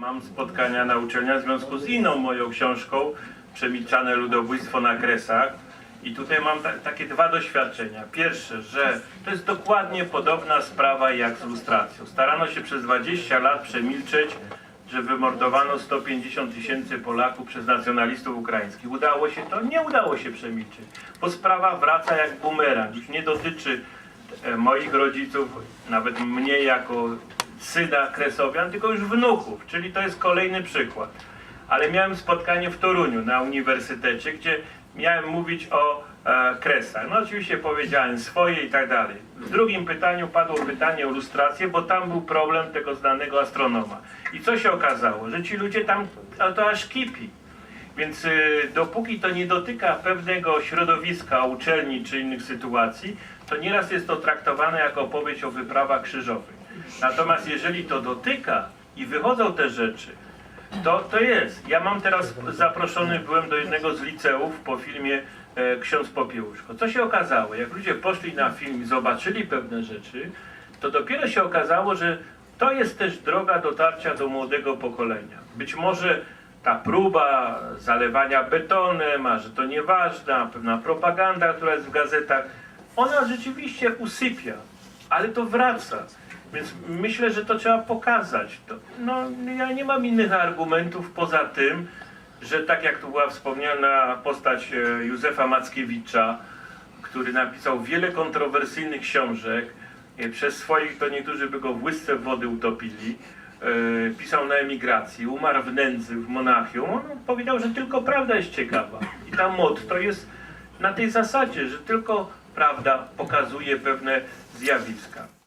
mam spotkania na uczelniach w związku z inną moją książką Przemilczane ludobójstwo na Kresach. I tutaj mam ta, takie dwa doświadczenia. Pierwsze, że to jest dokładnie podobna sprawa jak z lustracją. Starano się przez 20 lat przemilczeć, że wymordowano 150 tysięcy Polaków przez nacjonalistów ukraińskich. Udało się to? Nie udało się przemilczeć, bo sprawa wraca jak bumerang. Już nie dotyczy e, moich rodziców, nawet mnie jako syna Kresowian, tylko już wnuków, czyli to jest kolejny przykład. Ale miałem spotkanie w Toruniu na uniwersytecie, gdzie miałem mówić o e, Kresach. No oczywiście powiedziałem swoje i tak dalej. W drugim pytaniu padło pytanie o lustrację, bo tam był problem tego znanego astronoma. I co się okazało? Że ci ludzie tam, a to aż kipi. Więc y, dopóki to nie dotyka pewnego środowiska, uczelni czy innych sytuacji, to nieraz jest to traktowane jako opowieść o wyprawach krzyżowych. Natomiast jeżeli to dotyka i wychodzą te rzeczy, to, to jest. Ja mam teraz zaproszony, byłem do jednego z liceów po filmie e, Ksiądz Popiełuszko. Co się okazało? Jak ludzie poszli na film i zobaczyli pewne rzeczy, to dopiero się okazało, że to jest też droga dotarcia do młodego pokolenia. Być może ta próba zalewania betonem, a że to nieważne, a pewna propaganda, która jest w gazetach, ona rzeczywiście usypia, ale to wraca. Więc myślę, że to trzeba pokazać. To, no, ja nie mam innych argumentów poza tym, że tak jak tu była wspomniana postać e, Józefa Mackiewicza, który napisał wiele kontrowersyjnych książek, e, przez swoich to niektórzy by go w łysce wody utopili, e, pisał na emigracji, umarł w nędzy w Monachium, on powiedział, że tylko prawda jest ciekawa. I ta motto jest na tej zasadzie, że tylko prawda pokazuje pewne zjawiska.